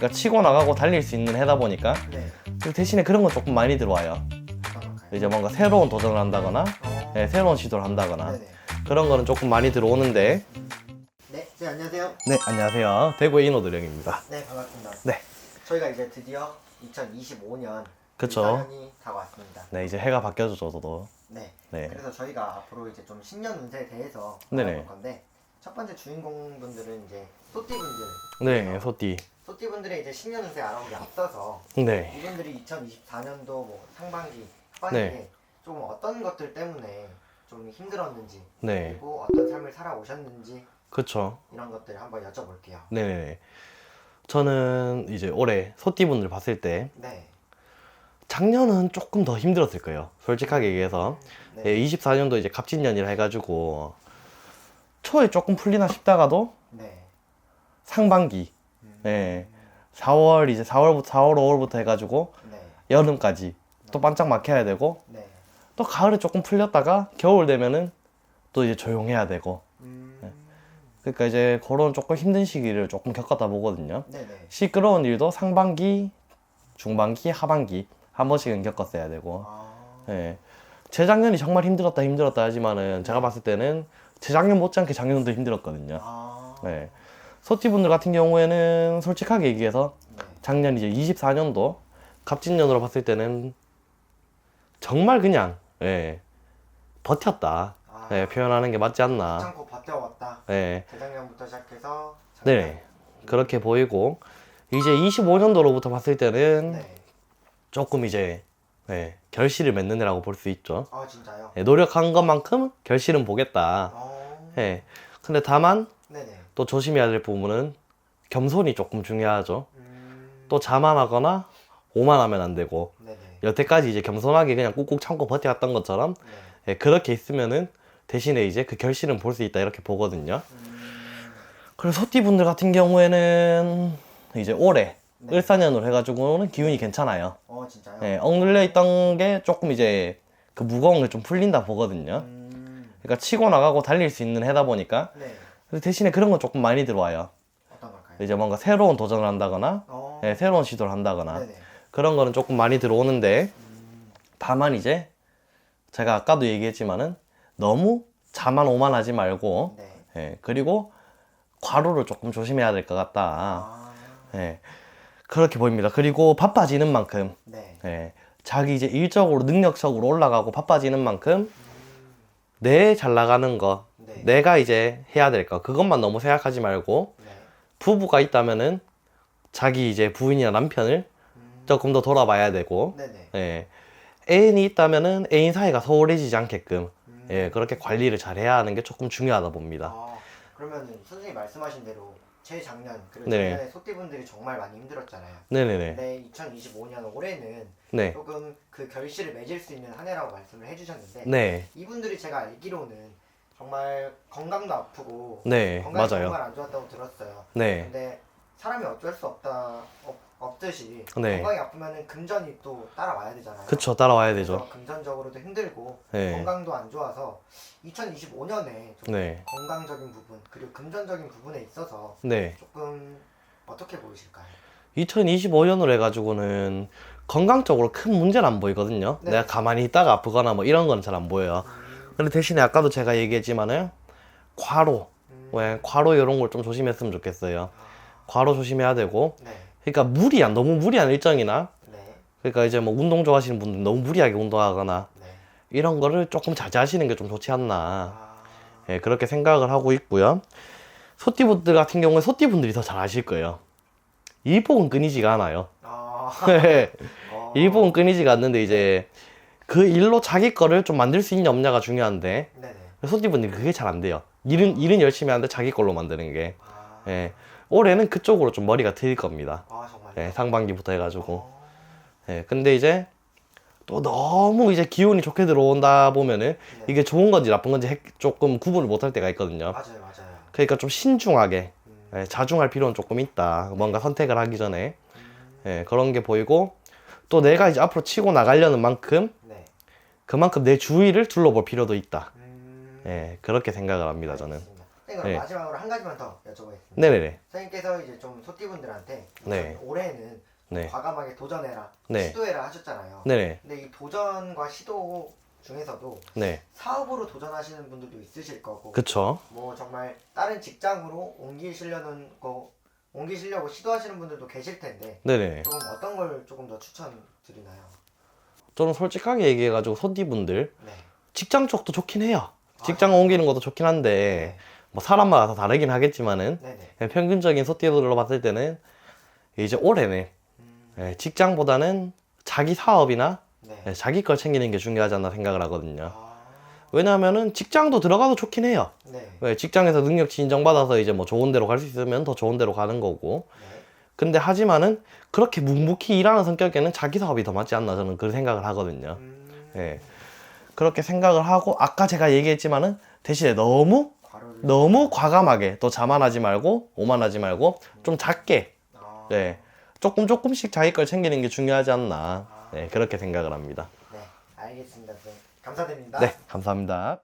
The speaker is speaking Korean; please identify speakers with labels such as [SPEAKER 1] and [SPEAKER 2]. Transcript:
[SPEAKER 1] 그러니까 치고 나가고 달릴 수 있는 해다 보니까
[SPEAKER 2] 네.
[SPEAKER 1] 그 대신에 그런 건 조금 많이 들어와요.
[SPEAKER 2] 걸까요?
[SPEAKER 1] 이제 뭔가 새로운 도전을 한다거나
[SPEAKER 2] 어.
[SPEAKER 1] 네, 새로운 시도를 한다거나
[SPEAKER 2] 네네.
[SPEAKER 1] 그런 거는 조금 많이 들어오는데
[SPEAKER 2] 네, 네 안녕하세요.
[SPEAKER 1] 네 안녕하세요 대구의 인호드령입니다.
[SPEAKER 2] 네 반갑습니다.
[SPEAKER 1] 네.
[SPEAKER 2] 저희가 이제 드디어 2025년
[SPEAKER 1] 그쵸.
[SPEAKER 2] 4년이 다가왔습니다.
[SPEAKER 1] 네 이제 해가 바뀌어서 저도
[SPEAKER 2] 네.
[SPEAKER 1] 네
[SPEAKER 2] 그래서 저희가 앞으로 이제 좀 신년 운세에 대해서
[SPEAKER 1] 네네.
[SPEAKER 2] 알아볼 건데 첫 번째 주인공분들은 이제 소띠분들.
[SPEAKER 1] 네, 소띠
[SPEAKER 2] 소띠분들의 이제 신년 운세 알아보기 앞서서
[SPEAKER 1] 네
[SPEAKER 2] 이분들이 2024년도 뭐 상반기, 하반기에
[SPEAKER 1] 네.
[SPEAKER 2] 조금 어떤 것들 때문에 좀 힘들었는지
[SPEAKER 1] 네,
[SPEAKER 2] 그리고 어떤 삶을 살아오셨는지
[SPEAKER 1] 그쵸
[SPEAKER 2] 이런 것들 한번 여쭤볼게요.
[SPEAKER 1] 네네네 저는 이제 올해 소띠분들 봤을 때
[SPEAKER 2] 네.
[SPEAKER 1] 작년은 조금 더 힘들었을 거예요 솔직하게 얘기해서
[SPEAKER 2] 네.
[SPEAKER 1] 예, 24년도 이제 갑진년이라 해가지고 초에 조금 풀리나 싶다가도
[SPEAKER 2] 네.
[SPEAKER 1] 상반기
[SPEAKER 2] 음.
[SPEAKER 1] 예 4월 이제 4월부터 4월 5월부터 해가지고
[SPEAKER 2] 네.
[SPEAKER 1] 여름까지 또 반짝 막혀야 되고
[SPEAKER 2] 네.
[SPEAKER 1] 또 가을에 조금 풀렸다가 겨울 되면은 또 이제 조용해야 되고
[SPEAKER 2] 음.
[SPEAKER 1] 그러니까 이제 그런 조금 힘든 시기를 조금 겪었다 보거든요.
[SPEAKER 2] 네네.
[SPEAKER 1] 시끄러운 일도 상반기, 중반기, 하반기 한 번씩은 겪었어야 되고.
[SPEAKER 2] 아.
[SPEAKER 1] 예. 재작년이 정말 힘들었다 힘들었다 하지만은 제가 봤을 때는 재작년 못지않게 작년도 힘들었거든요.
[SPEAKER 2] 아.
[SPEAKER 1] 예. 소띠분들 같은 경우에는 솔직하게 얘기해서
[SPEAKER 2] 네.
[SPEAKER 1] 작년 이제 24년도 갑진년으로 봤을 때는 정말 그냥 예. 버텼다.
[SPEAKER 2] 아.
[SPEAKER 1] 예, 표현하는 게 맞지 않나.
[SPEAKER 2] 참고 버텨왔다.
[SPEAKER 1] 예.
[SPEAKER 2] 재작년부터 시작해서.
[SPEAKER 1] 네. 그렇게 보이고 이제 25년도로부터 봤을 때는
[SPEAKER 2] 네.
[SPEAKER 1] 조금 이제 네, 결실을 맺는 애라고 볼 수 있죠.
[SPEAKER 2] 아 진짜요?
[SPEAKER 1] 네, 노력한 것만큼 결실은 보겠다.
[SPEAKER 2] 어.
[SPEAKER 1] 네. 근데 다만
[SPEAKER 2] 네네.
[SPEAKER 1] 또 조심해야 될 부분은 겸손이 조금 중요하죠.
[SPEAKER 2] 음.
[SPEAKER 1] 또 자만하거나 오만하면 안 되고
[SPEAKER 2] 네네.
[SPEAKER 1] 여태까지 이제 겸손하게 그냥 꾹꾹 참고 버텨왔던 것처럼
[SPEAKER 2] 네.
[SPEAKER 1] 예, 그렇게 있으면은 대신에 이제 그 결실은 볼 수 있다 이렇게 보거든요.
[SPEAKER 2] 음.
[SPEAKER 1] 그래서 소띠 분들 같은 경우에는 이제 올해
[SPEAKER 2] 네.
[SPEAKER 1] 을사년으로 해가지고는 기운이 괜찮아요.
[SPEAKER 2] 어 진짜요?
[SPEAKER 1] 예, 억눌려 있던 게 조금 이제 그 무거운 게 좀 풀린다 보거든요.
[SPEAKER 2] 음.
[SPEAKER 1] 그러니까 치고 나가고 달릴 수 있는 해다 보니까
[SPEAKER 2] 네.
[SPEAKER 1] 대신에 그런 건 조금 많이 들어와요.
[SPEAKER 2] 어떤 걸까요?
[SPEAKER 1] 이제 뭔가 새로운 도전을 한다거나
[SPEAKER 2] 어.
[SPEAKER 1] 예, 새로운 시도를 한다거나
[SPEAKER 2] 네네.
[SPEAKER 1] 그런 거는 조금 많이 들어오는데
[SPEAKER 2] 음.
[SPEAKER 1] 다만 이제 제가 아까도 얘기했지만은 너무 자만 오만하지 말고
[SPEAKER 2] 네.
[SPEAKER 1] 예, 그리고 과로를 조금 조심해야 될 것 같다.
[SPEAKER 2] 아.
[SPEAKER 1] 예, 그렇게 보입니다. 그리고 바빠지는 만큼
[SPEAKER 2] 네.
[SPEAKER 1] 예, 자기 이제 일적으로 능력적으로 올라가고 바빠지는 만큼 내 잘 나가는 거,
[SPEAKER 2] 네.
[SPEAKER 1] 내가 이제 해야 될 거, 그것만 너무 생각하지 말고
[SPEAKER 2] 네.
[SPEAKER 1] 부부가 있다면은 자기 이제 부인이나 남편을
[SPEAKER 2] 음.
[SPEAKER 1] 조금 더 돌아봐야 되고,
[SPEAKER 2] 네네.
[SPEAKER 1] 예, 애인이 있다면은 애인 사이가 소홀해지지 않게끔
[SPEAKER 2] 음.
[SPEAKER 1] 예, 그렇게 관리를 잘 해야 하는 게 조금 중요하다 봅니다.
[SPEAKER 2] 아, 그러면 선생님 말씀하신 대로 재작년 그리고
[SPEAKER 1] 네.
[SPEAKER 2] 작년에 소띠분들이 정말 많이 힘들었잖아요.
[SPEAKER 1] 네네네.
[SPEAKER 2] 네, 2025년 올해는
[SPEAKER 1] 네.
[SPEAKER 2] 조금 그 결실을 맺을 수 있는 한 해라고 말씀을 해주셨는데
[SPEAKER 1] 네.
[SPEAKER 2] 이분들이 제가 알기로는 정말 건강도 아프고
[SPEAKER 1] 네.
[SPEAKER 2] 건강이
[SPEAKER 1] 맞아요.
[SPEAKER 2] 정말 안 좋았다고 들었어요.
[SPEAKER 1] 네.
[SPEAKER 2] 근데 사람이 어쩔 수 없다 없, 없듯이
[SPEAKER 1] 네.
[SPEAKER 2] 건강이 아프면은 금전이 또 따라와야 되잖아요.
[SPEAKER 1] 그쵸. 따라와야 되죠.
[SPEAKER 2] 그래서 금전적으로도 힘들고
[SPEAKER 1] 네.
[SPEAKER 2] 건강도 안 좋아서 2025년에 좀
[SPEAKER 1] 네.
[SPEAKER 2] 건강적인 부분 그리고 금전적인 부분에 있어서
[SPEAKER 1] 네.
[SPEAKER 2] 조금 어떻게 보이실까요?
[SPEAKER 1] 2025년으로 해가지고는 건강적으로 큰 문제는 안 보이거든요.
[SPEAKER 2] 네.
[SPEAKER 1] 내가 가만히 있다가 아프거나 뭐 이런 건 잘 안 보여요.
[SPEAKER 2] 음,
[SPEAKER 1] 근데 대신에 아까도 제가 얘기했지만은 과로,
[SPEAKER 2] 음,
[SPEAKER 1] 왜 과로 이런 걸 좀 조심했으면 좋겠어요. 과로 조심해야 되고,
[SPEAKER 2] 네,
[SPEAKER 1] 그러니까 무리한 너무 무리한 일정이나,
[SPEAKER 2] 네,
[SPEAKER 1] 그러니까 이제 뭐 운동 좋아하시는 분들 너무 무리하게 운동하거나
[SPEAKER 2] 네.
[SPEAKER 1] 이런 거를 조금 자제하시는 게 좀 좋지 않나.
[SPEAKER 2] 아,
[SPEAKER 1] 예, 그렇게 생각을 하고 있고요. 소띠분들 같은 경우에 소띠분들이 더 잘 아실 거예요. 일복은 끊이지가 않아요.
[SPEAKER 2] 아, 어,
[SPEAKER 1] 일복은 끊이지가 않는데 이제 그 일로 자기 거를 좀 만들 수 있냐 없냐가 중요한데. 소띠분들이 그게 잘 안 돼요. 일은 일은 열심히 하는데 자기 걸로 만드는 게.
[SPEAKER 2] 아,
[SPEAKER 1] 예. 올해는 그쪽으로 좀 머리가 트일 겁니다.
[SPEAKER 2] 아 정말.
[SPEAKER 1] 예, 상반기부터 해가지고.
[SPEAKER 2] 어,
[SPEAKER 1] 예, 근데 이제 또 너무 이제 기운이 좋게 들어온다 보면은
[SPEAKER 2] 네.
[SPEAKER 1] 이게 좋은 건지 나쁜 건지 핵- 조금 구분을 못할 때가 있거든요.
[SPEAKER 2] 맞아요, 맞아요.
[SPEAKER 1] 그러니까 좀 신중하게
[SPEAKER 2] 음,
[SPEAKER 1] 예, 자중할 필요는 조금 있다. 뭔가 선택을 하기 전에
[SPEAKER 2] 음,
[SPEAKER 1] 예, 그런 게 보이고 또 내가 이제 앞으로 치고 나가려는 만큼
[SPEAKER 2] 네.
[SPEAKER 1] 그만큼 내 주위를 둘러볼 필요도 있다.
[SPEAKER 2] 음,
[SPEAKER 1] 예, 그렇게 생각을 합니다 저는.
[SPEAKER 2] 알겠습니다. 네, 그럼
[SPEAKER 1] 네.
[SPEAKER 2] 마지막으로 한 가지만 더 여쭤보겠습니다.
[SPEAKER 1] 네네네.
[SPEAKER 2] 선생님께서 이제 좀 소띠분들한테
[SPEAKER 1] 네.
[SPEAKER 2] 올해는
[SPEAKER 1] 네.
[SPEAKER 2] 과감하게 도전해라,
[SPEAKER 1] 네.
[SPEAKER 2] 시도해라 하셨잖아요.
[SPEAKER 1] 네네.
[SPEAKER 2] 근데 이 도전과 시도 중에서도
[SPEAKER 1] 네.
[SPEAKER 2] 사업으로 도전하시는 분들도 있으실 거고,
[SPEAKER 1] 그쵸.
[SPEAKER 2] 뭐 정말 다른 직장으로 옮기시려는 거 옮기시려고 시도하시는 분들도 계실 텐데
[SPEAKER 1] 네네.
[SPEAKER 2] 조금 어떤 걸 조금 더 추천드리나요?
[SPEAKER 1] 저는 솔직하게 얘기해가지고 소띠분들
[SPEAKER 2] 네.
[SPEAKER 1] 직장 쪽도 좋긴 해요. 직장 옮기는 것도 좋긴 한데 뭐 사람마다 다 다르긴 하겠지만은
[SPEAKER 2] 네네.
[SPEAKER 1] 그냥 평균적인 소띠들로 봤을 때는 이제 올해는
[SPEAKER 2] 음,
[SPEAKER 1] 예, 직장보다는 자기 사업이나
[SPEAKER 2] 네.
[SPEAKER 1] 예, 자기 걸 챙기는 게 중요하지 않나 생각을 하거든요.
[SPEAKER 2] 아,
[SPEAKER 1] 왜냐하면은 직장도 들어가도 좋긴 해요.
[SPEAKER 2] 네.
[SPEAKER 1] 왜 직장에서 능력치 인정받아서 이제 뭐 좋은 데로 갈 수 있으면 더 좋은 데로 가는 거고.
[SPEAKER 2] 네.
[SPEAKER 1] 근데 하지만은 그렇게 묵묵히 일하는 성격에는 자기 사업이 더 맞지 않나 저는 그 생각을 하거든요.
[SPEAKER 2] 음,
[SPEAKER 1] 예. 그렇게 생각을 하고 아까 제가 얘기했지만은 대신에 너무 너무 과감하게 또 자만하지 말고 오만하지 말고 좀 작게
[SPEAKER 2] 아,
[SPEAKER 1] 네 조금 조금씩 자기 걸 챙기는 게 중요하지 않나
[SPEAKER 2] 아,
[SPEAKER 1] 네 그렇게 생각을 합니다.
[SPEAKER 2] 네. 알겠습니다. 선생님. 감사드립니다.
[SPEAKER 1] 네 감사합니다.